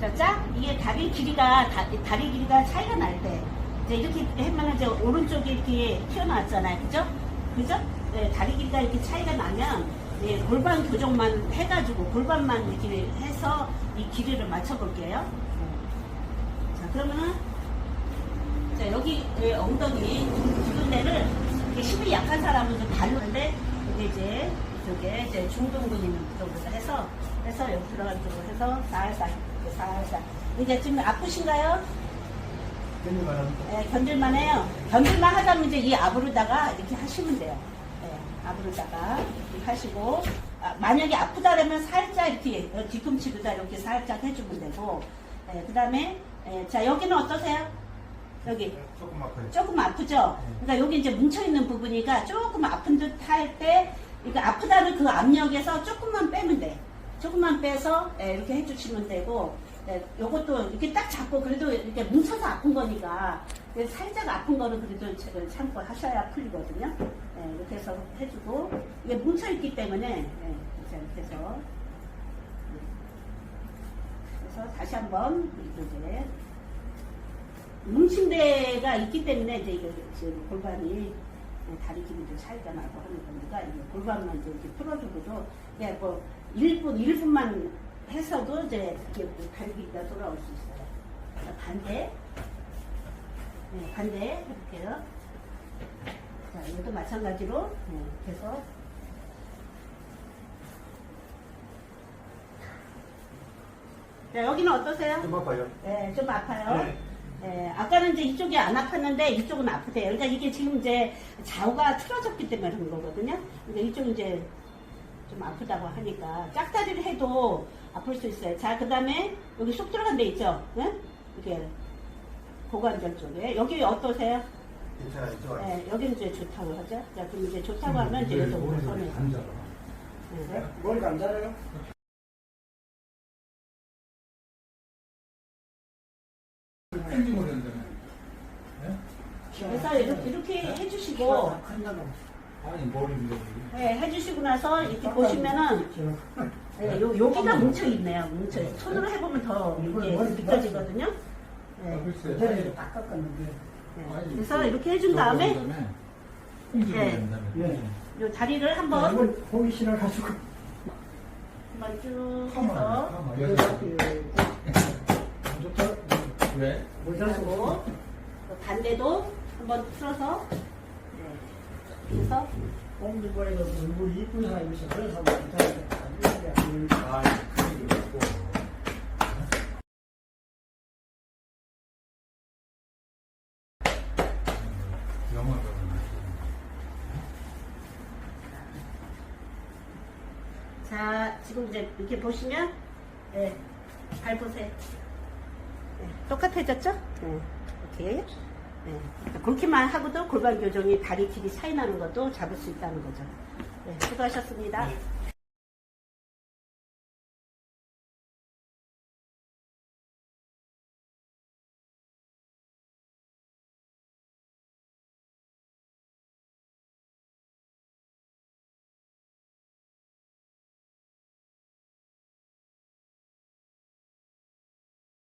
자, 짝 이게 다리 길이가 다, 리 길이가 차이가 날 때 이제 이렇게 하면 이제 오른쪽이 이렇게 튀어나왔잖아요, 그죠? 그죠? 네, 다리 길이가 이렇게 차이가 나면 예, 골반 교정만 해가지고 골반만 이렇게 해서 이 길이를 맞춰볼게요. 자, 그러면은 자, 여기 그 엉덩이 두 데를 이렇게 힘이 약한 사람은 좀 발로인데 이게 이제 이쪽에 이제 중등근 있는 쪽으로 해서 해서 들어간 쪽으로 해서 살살 살살 이제 지금 아프신가요? 괜히 말하면 예, 견딜만 해요. 견딜만 하다면 이제 이 압으로다가 이렇게 하시면 돼요. 예, 압으로다가 이렇게 하시고 아, 만약에 아프다 그러면 살짝 이렇게 어, 뒤꿈치로다 이렇게 살짝 해주면 되고 예, 그 다음에 자 여기는 어떠세요? 여기 조금 아파요. 조금 아프죠? 그러니까 여기 이제 뭉쳐있는 부분이가 조금 아픈 듯 할 때, 그러니까 아프다는 그 압력에서 조금만 빼면 돼. 조금만 빼서 예, 이렇게 해주시면 되고, 예, 요것도 이렇게 딱 잡고 그래도 이렇게 뭉쳐서 아픈 거니까, 그래서 살짝 아픈 거는 그래도 참- 참고 하셔야 풀리거든요. 예, 이렇게 해서 해주고, 이게 뭉쳐 있기 때문에, 예, 자, 이렇게 해서. 그래서 다시 한번, 이제, 뭉친 데가 있기 때문에 이제 이거 지금 골반이 다리 길이도 차이가 나고 하는 거니까 이제 골반만 이렇게 풀어주고도 그냥 뭐 1분, 1분만 했어도 이제 이렇게 다리 길이가 돌아올 수 있어요. 자, 반대. 네, 반대 해볼게요. 자, 이것도 마찬가지로 네, 해서 자, 여기는 어떠세요? 좀 아파요. 네, 좀 아파요. 네. 네, 아까는 이제 이쪽이 안 아팠는데 이쪽은 아프대요. 그러니까 이게 지금 이제 좌우가 틀어졌기 때문에 그런 거거든요. 근데 이쪽은 이제 좀 아프다고 하니까 짝다리를 해도 아플 수 있어요. 자, 그 다음에 여기 쏙 들어간 데 있죠? 네? 이렇게 고관절 쪽에. 여기 어떠세요? 괜찮아요. 좋아요. 네, 여기는 이제 좋다고 하죠. 자, 그럼 이제 좋다고 하면 이제 이쪽으로 손을. 네. 머리가 안 자라요? 땡기고 그러는데. 그래서 이렇게, 이렇게 해주시고, 아니, 머리인데. 네, 해주시고 나서 이렇게 보시면은 네, 요, 여기가 뭉쳐 있네요. 뭉쳐 손으로 해보면 더 이게 느껴지거든요. 네. 글쎄. 네, 딱 깎았는데. 네. 그래서 이렇게 해준 다음에 네. 네. 요 다리를 한번 이걸 보기 싫어가지고. 한번 쭉 해서. 네. 좋다. 왜? 하고 또 반대도 한번 틀어서 네. 그래서 공주보에도 얼굴 이쁜 사람이 있어. 그런 사람 괜찮은데. 아, 땡기고 있고. 영어로. 자 지금 이제 이렇게 보시면 네, 발 보세요. 네, 똑같아졌죠? 네, 이렇게 네. 그렇게만 하고도 골반 교정이 다리 길이 차이 나는 것도 잡을 수 있다는 거죠. 네, 수고하셨습니다. 네.